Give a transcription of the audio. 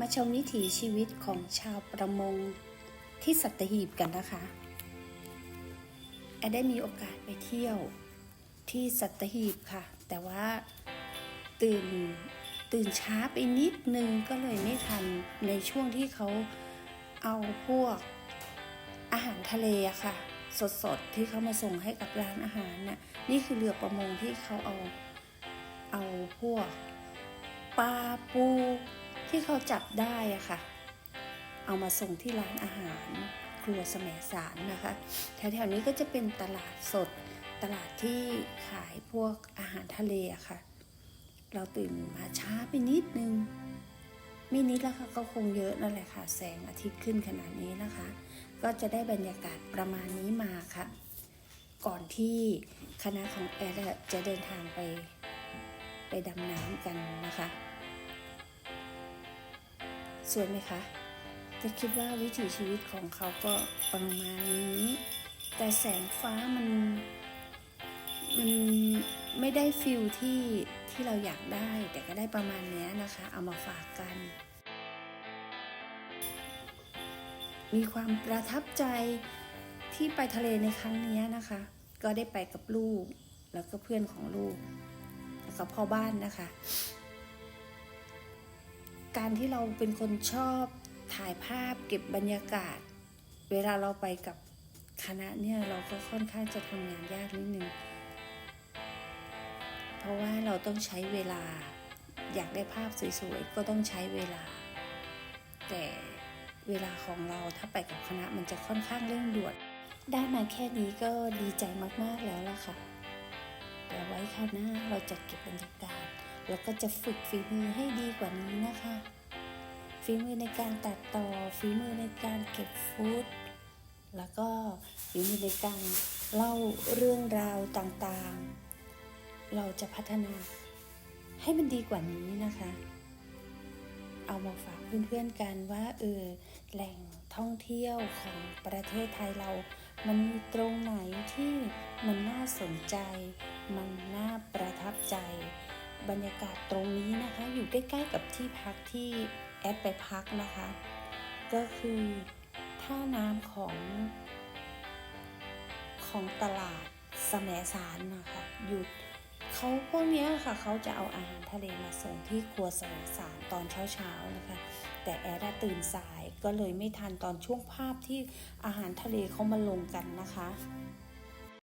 มาชมวิถีชีวิตของชาวประมงที่สัตหีบกันนะคะแอดได้มีโอกาสไปเที่ยวที่สัตหีบค่ะ แต่ว่าตื่นตื่นช้าไปนิดนึงก็เลยไม่ทันในช่วงที่เขาเอาพวกอาหารทะเลอะค่ะ สดๆ ที่เขามาส่งให้กับร้านอาหารน่ะนี่คือเรือประมงที่เขาเอาเอาพวกปลาปู ที่เขาจับได้อะค่ะ เอามาส่งที่ร้านอาหารครัวแสมสารนะคะ แถวๆนี้ก็จะเป็นตลาดสดตลาดที่ขายพวกอาหารทะเลอะค่ะ เราตื่นมาช้าไปนิดนึง ไม่นิดแล้วค่ะก็คงเยอะนั่นแหละค่ะ แสงอาทิตย์ขึ้นขนาดนี้นะคะ ก็จะได้บรรยากาศประมาณนี้มาค่ะ ก่อนที่คณะของแอดอะจะเดินทางไป ไปดำน้ำกันนะคะ สวยไหมคะ จะคิดว่าวิถีชีวิตของเขาก็ประมาณนี้ แต่แสงฟ้ามันมันไม่ได้ฟิลที่ที่เราอยากได้ แต่ก็ได้ประมาณนี้นะคะ เอามาฝากกัน มีความประทับใจที่ไปทะเลในครั้งนี้นะคะ ก็ได้ไปกับลูก แล้วก็เพื่อนของลูก แล้วก็พ่อบ้านนะคะ การที่เราเป็นคนชอบถ่ายภาพเก็บบรรยากาศ เวลาเราไปกับคณะเนี่ยเราก็ค่อนข้างจะทำงานยากนิดนึง เพราะว่าเราต้องใช้เวลา อยากได้ภาพสวยๆก็ต้องใช้เวลา แต่เวลาของเราถ้าไปกับคณะมันจะค่อนข้างเร่งด่วน ได้มาแค่นี้ก็ดีใจมากๆแล้วล่ะค่ะแต่ไว้คราวหน้าเราจะเก็บบรรยากาศ แล้วก็จะฝึกฝีมือให้ดีกว่านี้นะคะ ฝีมือในการตัดต่อ ฝีมือในการเก็บฟุต แล้วก็ฝีมือในการเล่าเรื่องราวต่างๆ เราจะพัฒนาให้มันดีกว่านี้นะคะ เอามาฝากเพื่อนๆกันว่าเออแหล่งท่องเที่ยวของประเทศไทยเรา มันมีตรงไหนที่มันน่าสนใจ มันน่าประทับใจ บรรยากาศตรงนี้นะคะ อยู่ใกล้ๆกับที่พักที่แอดไปพักนะคะ ก็คือท่าน้ำของ ของตลาดแสมสารนะคะอยู่เขาพวกเนี้ยค่ะเขาจะเอาอาหารทะเลมาส่งที่ครัวแสมสารตอนเช้าๆนะคะ แต่แอดตื่นสายก็เลยไม่ทันตอนช่วงภาพที่อาหารทะเลเขามาลงกันนะคะ